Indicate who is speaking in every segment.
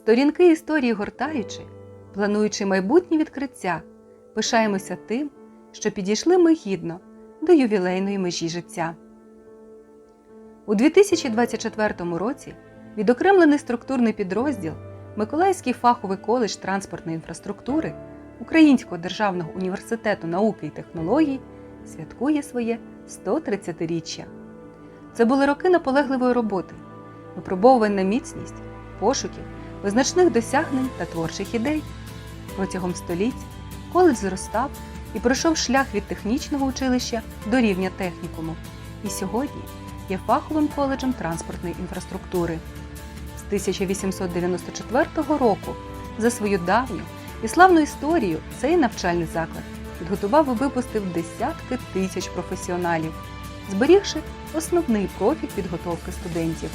Speaker 1: Сторінки історії гортаючи, плануючи майбутні відкриття, пишаємося тим, що підійшли ми гідно до ювілейної межі життя. У 2024 році відокремлений структурний підрозділ Миколаївський фаховий коледж транспортної інфраструктури Українського державного університету науки і технологій святкує своє 130-річчя. Це були роки наполегливої роботи, випробовувань на міцність, пошуків, визначних досягнень та творчих ідей. Протягом століть коледж зростав і пройшов шлях від технічного училища до рівня технікуму. І сьогодні є фаховим коледжем транспортної інфраструктури. З 1894 року за свою давню і славну історію цей навчальний заклад підготував і випустив десятки тисяч професіоналів, зберігши основний профіль підготовки студентів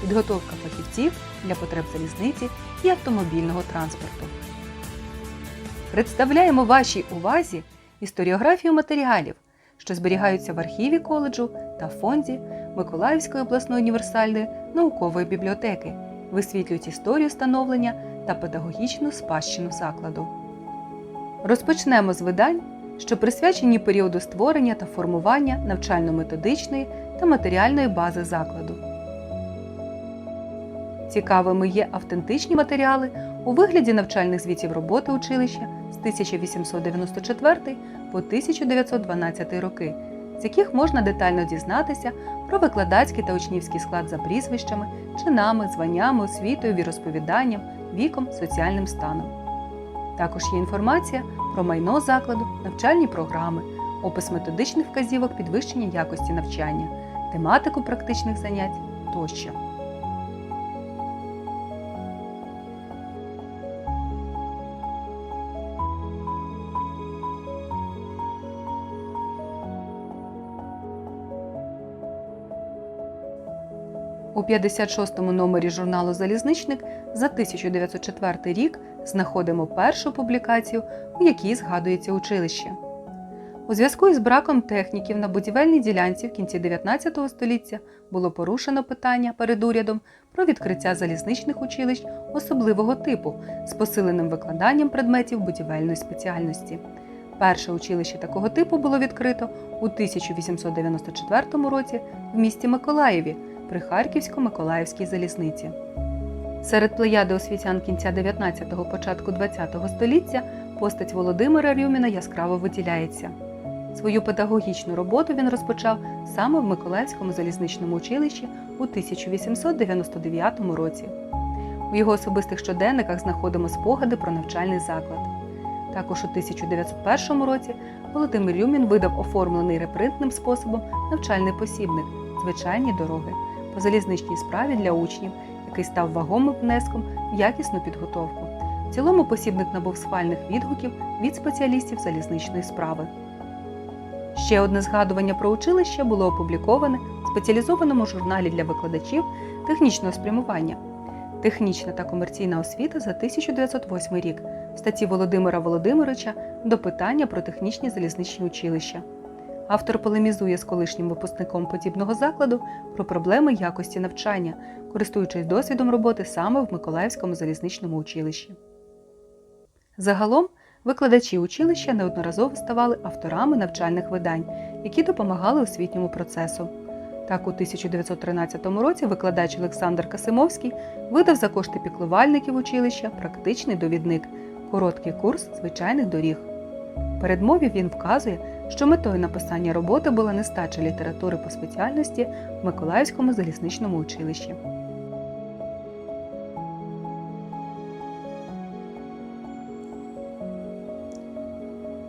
Speaker 1: підготовка фахівців для потреб залізниці і автомобільного транспорту. Представляємо вашій увазі історіографію матеріалів, що зберігаються в архіві коледжу та фонді Миколаївської обласної універсальної наукової бібліотеки, висвітлюють історію становлення та педагогічну спадщину закладу. Розпочнемо з видань, що присвячені періоду створення та формування навчально-методичної та матеріальної бази закладу. Цікавими є автентичні матеріали у вигляді навчальних звітів роботи училища з 1894 по 1912 роки, з яких можна детально дізнатися про викладацький та учнівський склад за прізвищами, чинами, званнями, освітою, віросповіданням, віком, соціальним станом. Також є інформація про майно закладу, навчальні програми, опис методичних вказівок підвищення якості навчання, тематику практичних занять тощо. У 56-му номері журналу Залізничник за 1904 рік знаходимо першу публікацію, у якій згадується училище. У зв'язку із браком техніків на будівельній ділянці в кінці 19 століття було порушено питання перед урядом про відкриття залізничних училищ особливого типу з посиленим викладанням предметів будівельної спеціальності. Перше училище такого типу було відкрито у 1894 році в місті Миколаєві при Харківсько-Миколаївській залізниці. Серед плеяди освітян кінця 19-го, початку 20-го століття постать Володимира Рюміна яскраво виділяється. Свою педагогічну роботу він розпочав саме в Миколаївському залізничному училищі у 1899 році. У його особистих щоденниках знаходимо спогади про навчальний заклад. Також у 1901 році Володимир Рюмін видав оформлений репринтним способом навчальний посібник Звичайні дороги по залізничній справі для учнів, який став вагомим внеском в якісну підготовку. В цілому посібник набув схвальних відгуків від спеціалістів залізничної справи. Ще одне згадування про училище було опубліковане в спеціалізованому журналі для викладачів технічного спрямування Технічна та комерційна освіта за 1908 рік в статті Володимира Володимировича до питання про технічні залізничні училища. Автор полемізує з колишнім випускником подібного закладу про проблеми якості навчання, користуючись досвідом роботи саме в Миколаївському залізничному училищі. Загалом викладачі училища неодноразово ставали авторами навчальних видань, які допомагали освітньому процесу. Так, у 1913 році викладач Олександр Касимовський видав за кошти піклувальників училища практичний довідник короткий курс звичайних доріг. В передмові він вказує, що метою написання роботи була нестача літератури по спеціальності в Миколаївському залізничному училищі.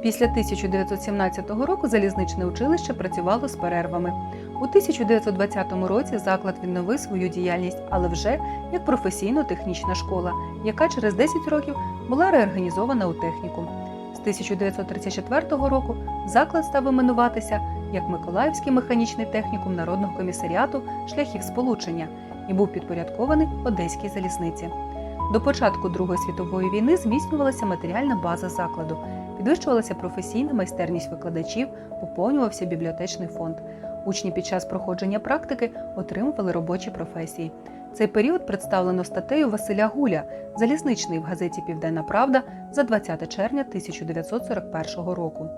Speaker 1: Після 1917 року залізничне училище працювало з перервами. У 1920 році заклад відновив свою діяльність, але вже як професійно-технічна школа, яка через 10 років була реорганізована у технікум. З 1934 року заклад став іменуватися як Миколаївський механічний технікум Народного комісаріату шляхів сполучення і був підпорядкований Одеській залізниці. До початку Другої світової війни зміцнювалася матеріальна база закладу, підвищувалася професійна майстерність викладачів, поповнювався бібліотечний фонд. Учні під час проходження практики отримували робочі професії. Цей період представлено статтею Василя Гуля, залізничний в газеті Південна Правда за 20 червня 1941 року.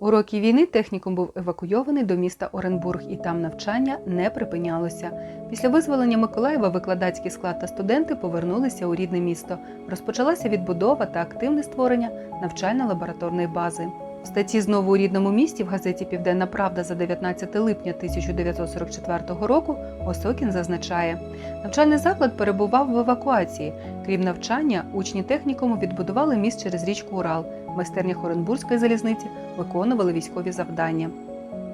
Speaker 1: У роки війни технікум був евакуйований до міста Оренбург, і там навчання не припинялося. Після визволення Миколаєва викладацький склад та студенти повернулися у рідне місто. Розпочалася відбудова та активне створення навчально-лабораторної бази. В статті знову у рідному місті в газеті Південна Правда за 19 липня 1944 року Осокін зазначає, навчальний заклад перебував в евакуації. Крім навчання, учні технікуму відбудували міст через річку Урал. В майстернях Оренбурзької залізниці виконували військові завдання.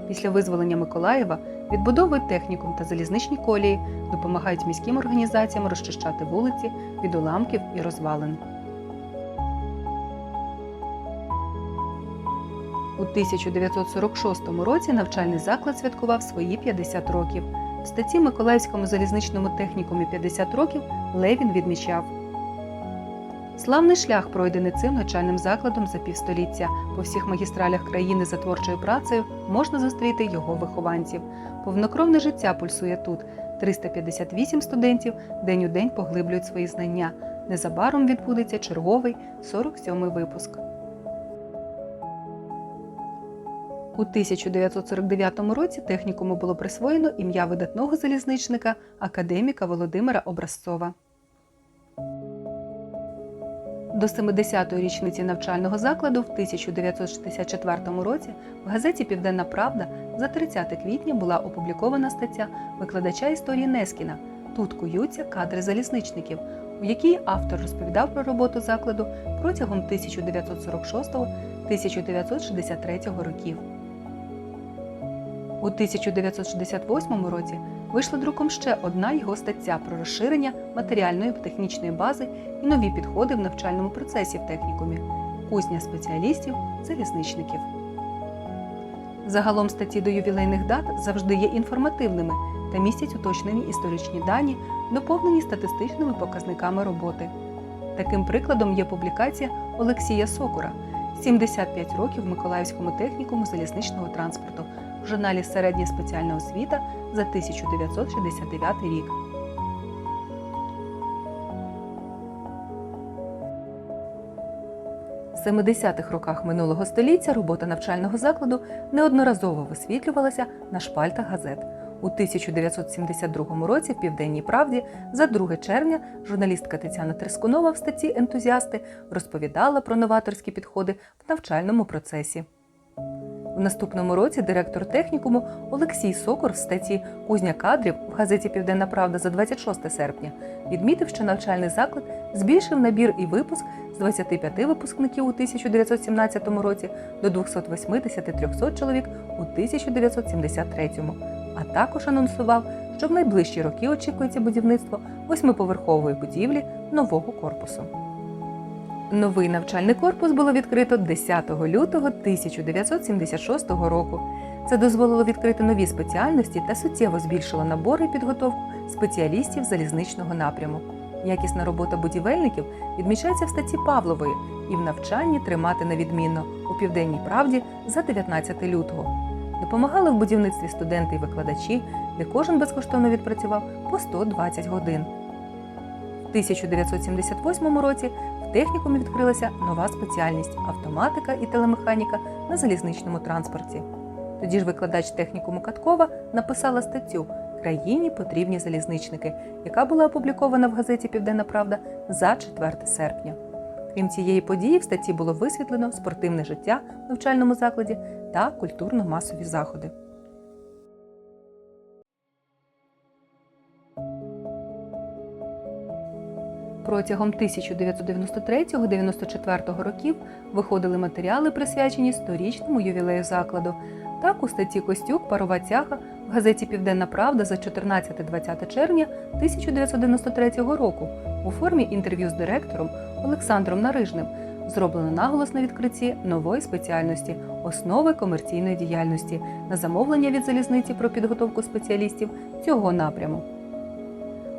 Speaker 1: Після визволення Миколаєва відбудовують технікум та залізничні колії, допомагають міським організаціям розчищати вулиці від уламків і розвалин. У 1946 році навчальний заклад святкував свої 50 років. В статті Миколаївському залізничному технікумі 50 років Левін відмічав. Славний шлях пройдений цим навчальним закладом за півстоліття. По всіх магістралях країни за творчою працею можна зустріти його вихованців. Повнокровне життя пульсує тут. 358 студентів день у день поглиблюють свої знання. Незабаром відбудеться черговий 47-й випуск. У 1949 році технікуму було присвоєно ім'я видатного залізничника академіка Володимира Образцова. До 70-ї річниці навчального закладу в 1964 році в газеті Південна Правда за 30 квітня була опублікована стаття викладача історії Нескіна Тут куються кадри залізничників, у якій автор розповідав про роботу закладу протягом 1946-1963 років. У 1968 році вийшла друком ще одна його стаття про розширення матеріальної технічної бази і нові підходи в навчальному процесі в технікумі кузня спеціалістів, залізничників. Загалом статті до ювілейних дат завжди є інформативними та містять уточнені історичні дані, доповнені статистичними показниками роботи. Таким прикладом є публікація Олексія Сокура 75 років в Миколаївському технікуму залізничного транспорту в журналі Середня спеціальна освіта за 1969 рік. В 70-х роках минулого століття робота навчального закладу неодноразово висвітлювалася на шпальтах газет. У 1972 році в Південній Правді за 2 червня журналістка Тетяна Трескунова в статті Ентузіасти розповідала про новаторські підходи в навчальному процесі. В наступному році директор технікуму Олексій Сокор в статті Кузня кадрів в газеті Південна Правда за 26 серпня відмітив, що навчальний заклад збільшив набір і випуск з 25 випускників у 1917 році до 280-300 чоловік у 1973, а також анонсував, що в найближчі роки очікується будівництво восьмиповерхової будівлі нового корпусу. Новий навчальний корпус було відкрито 10 лютого 1976 року. Це дозволило відкрити нові спеціальності та суттєво збільшило набори і підготовку спеціалістів залізничного напряму. Якісна робота будівельників відмічається в статті Павлової і в навчанні тримати невідмінно у південній правді за 19 лютого. Допомагали в будівництві студенти і викладачі, де кожен безкоштовно відпрацював по 120 годин. В 1978 році технікумі відкрилася нова спеціальність автоматика і телемеханіка на залізничному транспорті. Тоді ж викладач технікуму Каткова написала статтю Країні потрібні залізничники, яка була опублікована в газеті Південна Правда за 4 серпня. Крім цієї події, в статті було висвітлено спортивне життя в навчальному закладі та культурно-масові заходи. Протягом 1993-94 років виходили матеріали, присвячені сторічному ювілею закладу. Так, у статті Костюк Парова тяга в газеті Південна Правда за 14-20 червня 1993 року у формі інтерв'ю з директором Олександром Нарижним зроблено наголос на відкритті нової спеціальності основи комерційної діяльності на замовлення від залізниці про підготовку спеціалістів цього напряму.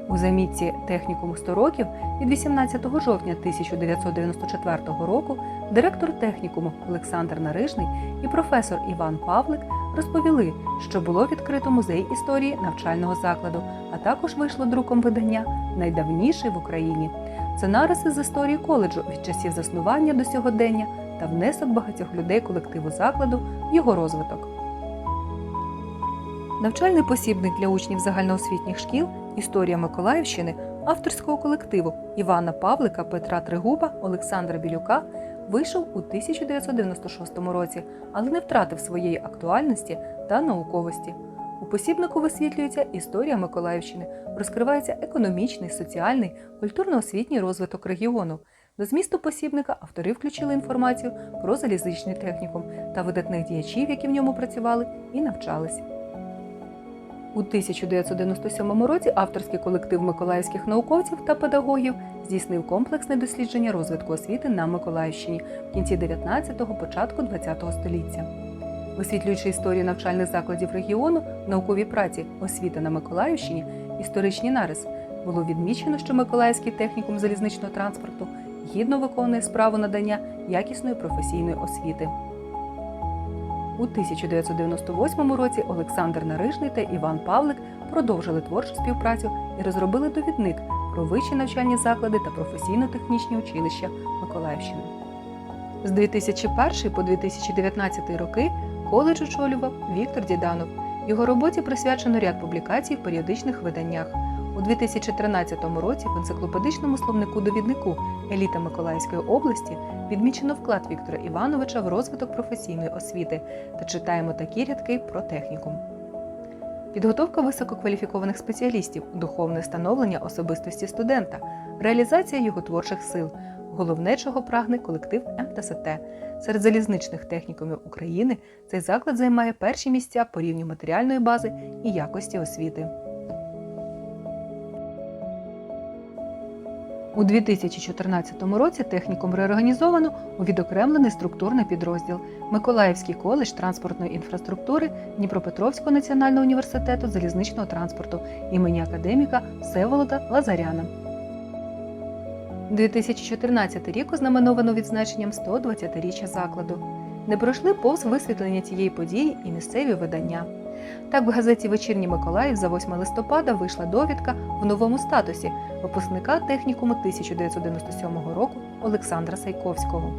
Speaker 1: У замітці технікуму 100 років від 18 жовтня 1994 року директор технікуму Олександр Нарижний і професор Іван Павлик розповіли, що було відкрито музей історії навчального закладу, а також вийшло друком видання найдавніше в Україні. Це нариси з історії коледжу від часів заснування до сьогодення та внесок багатьох людей колективу закладу в його розвиток. Навчальний посібник для учнів загальноосвітніх шкіл Історія Миколаївщини авторського колективу Івана Павлика, Петра Тригуба, Олександра Білюка вийшов у 1996 році, але не втратив своєї актуальності та науковості. У посібнику висвітлюється історія Миколаївщини, розкривається економічний, соціальний, культурно-освітній розвиток регіону. До змісту посібника автори включили інформацію про залізничний технікум та видатних діячів, які в ньому працювали і навчались. У 1997 році авторський колектив миколаївських науковців та педагогів здійснив комплексне дослідження розвитку освіти на Миколаївщині в кінці 19-го, початку 20-го століття. Висвітлюючи історію навчальних закладів регіону, в науковій праці освіта на Миколаївщині, історичні нарис було відмічено, що Миколаївський технікум залізничного транспорту гідно виконує справу надання якісної професійної освіти. У 1998 році Олександр Нарижний та Іван Павлик продовжили творчу співпрацю і розробили довідник про вищі навчальні заклади та професійно-технічні училища Миколаївщини. З 2001 по 2019 роки коледж очолював Віктор Діданов. Його роботі присвячено ряд публікацій в періодичних виданнях. У 2013 році в енциклопедичному словнику довіднику Еліта Миколаївської області відмічено вклад Віктора Івановича в розвиток професійної освіти та читаємо такі рядки про технікум. Підготовка висококваліфікованих спеціалістів, духовне становлення особистості студента, реалізація його творчих сил, головне, чого прагне колектив МТСТ. Серед залізничних технікумів України цей заклад займає перші місця по рівню матеріальної бази і якості освіти. У 2014 році технікум реорганізовано у відокремлений структурний підрозділ Миколаївський коледж транспортної інфраструктури Дніпропетровського національного університету залізничного транспорту імені академіка Всеволода Лазаряна. 2014 рік ознаменовано відзначенням 120-річчя закладу. Не пройшли повз висвітлення цієї події і місцеві видання. Так в газеті Вечірній Миколаїв за 8 листопада вийшла довідка в новому статусі випускника технікуму 1997 року Олександра Сайковського.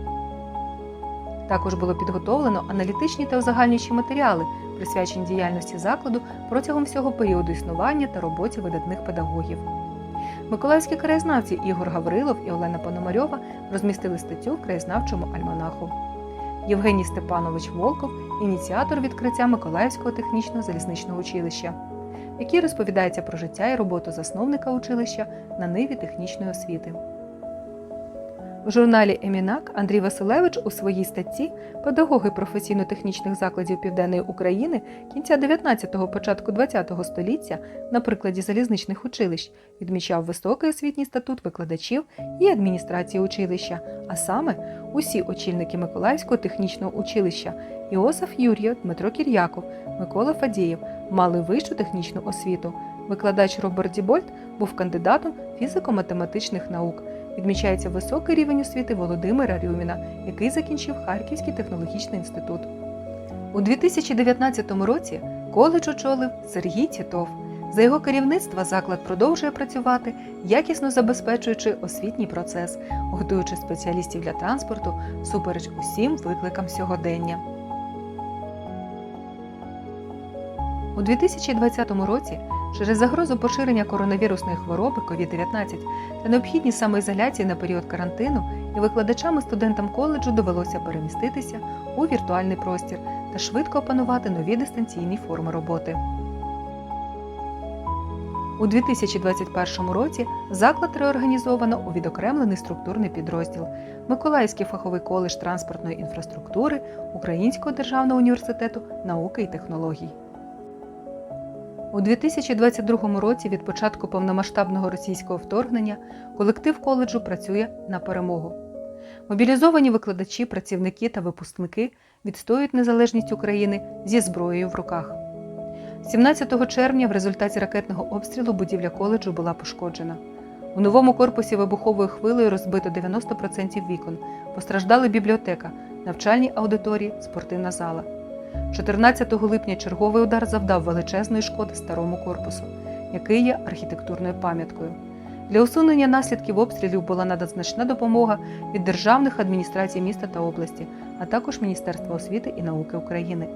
Speaker 1: Також було підготовлено аналітичні та узагальнюючі матеріали, присвячені діяльності закладу протягом всього періоду існування та роботі видатних педагогів. Миколаївські краєзнавці Ігор Гаврилов і Олена Пономарьова розмістили статтю в краєзнавчому альманаху. Євгеній Степанович Волков ініціатор відкриття Миколаївського технічно залізничного училища, в якій розповідається про життя і роботу засновника училища на ниві технічної освіти. В журналі Емінак Андрій Василевич у своїй статті Педагоги професійно-технічних закладів Південної України кінця 19-го, початку 20-го століття на прикладі залізничних училищ відмічав високий освітній статут викладачів і адміністрації училища, а саме усі очільники Миколаївського технічного училища Іосиф Юр'єв, Дмитро Кір'яков, Микола Фадієв мали вищу технічну освіту. Викладач Роберт Дібольт був кандидатом фізико-математичних наук. Відмічається високий рівень освіти Володимира Рюміна, який закінчив Харківський технологічний інститут. У 2019 році коледж очолив Сергій Тітов. За його керівництва заклад продовжує працювати, якісно забезпечуючи освітній процес, готуючи спеціалістів для транспорту супереч усім викликам сьогодення. У 2020 році через загрозу поширення коронавірусної хвороби COVID-19 та необхідність самоізоляції на період карантину і викладачам і студентам коледжу довелося переміститися у віртуальний простір та швидко опанувати нові дистанційні форми роботи. У 2021 році заклад реорганізовано у відокремлений структурний підрозділ Миколаївський фаховий коледж транспортної інфраструктури Українського державного університету науки і технологій. У 2022 році від початку повномасштабного російського вторгнення колектив коледжу працює на перемогу. Мобілізовані викладачі, працівники та випускники відстоюють незалежність України зі зброєю в руках. 17 червня в результаті ракетного обстрілу будівля коледжу була пошкоджена. У новому корпусі вибуховою хвилею розбито 90% вікон. Постраждали бібліотека, навчальні аудиторії, спортивна зала. 14 липня черговий удар завдав величезної шкоди старому корпусу, який є архітектурною пам'яткою. Для усунення наслідків обстрілів була надана значна допомога від державних адміністрацій міста та області, а також Міністерства освіти і науки України.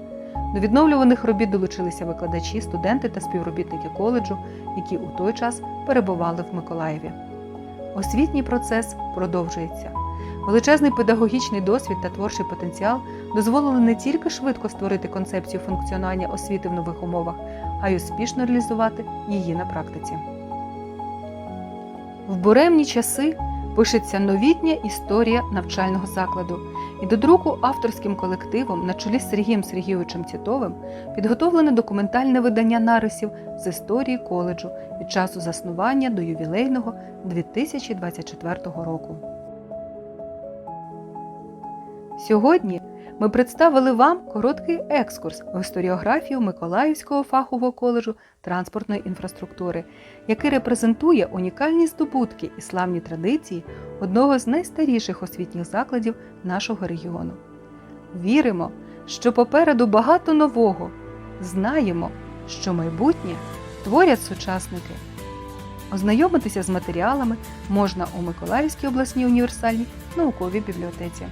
Speaker 1: До відновлюваних робіт долучилися викладачі, студенти та співробітники коледжу, які у той час перебували в Миколаєві. Освітній процес продовжується. Величезний педагогічний досвід та творчий потенціал дозволили не тільки швидко створити концепцію функціонування освіти в нових умовах, а й успішно реалізувати її на практиці. В буремні часи пишеться новітня історія навчального закладу, і до друку авторським колективом на чолі з Сергієм Сергійовичем Тітовим підготовлене документальне видання нарисів з історії коледжу від часу заснування до ювілейного 2024 року. Сьогодні ми представили вам короткий екскурс в історіографію Миколаївського фахового коледжу транспортної інфраструктури, який репрезентує унікальні здобутки і славні традиції одного з найстаріших освітніх закладів нашого регіону. Віримо, що попереду багато нового. Знаємо, що майбутнє творять сучасники. Ознайомитися з матеріалами можна у Миколаївській обласній універсальній науковій бібліотеці.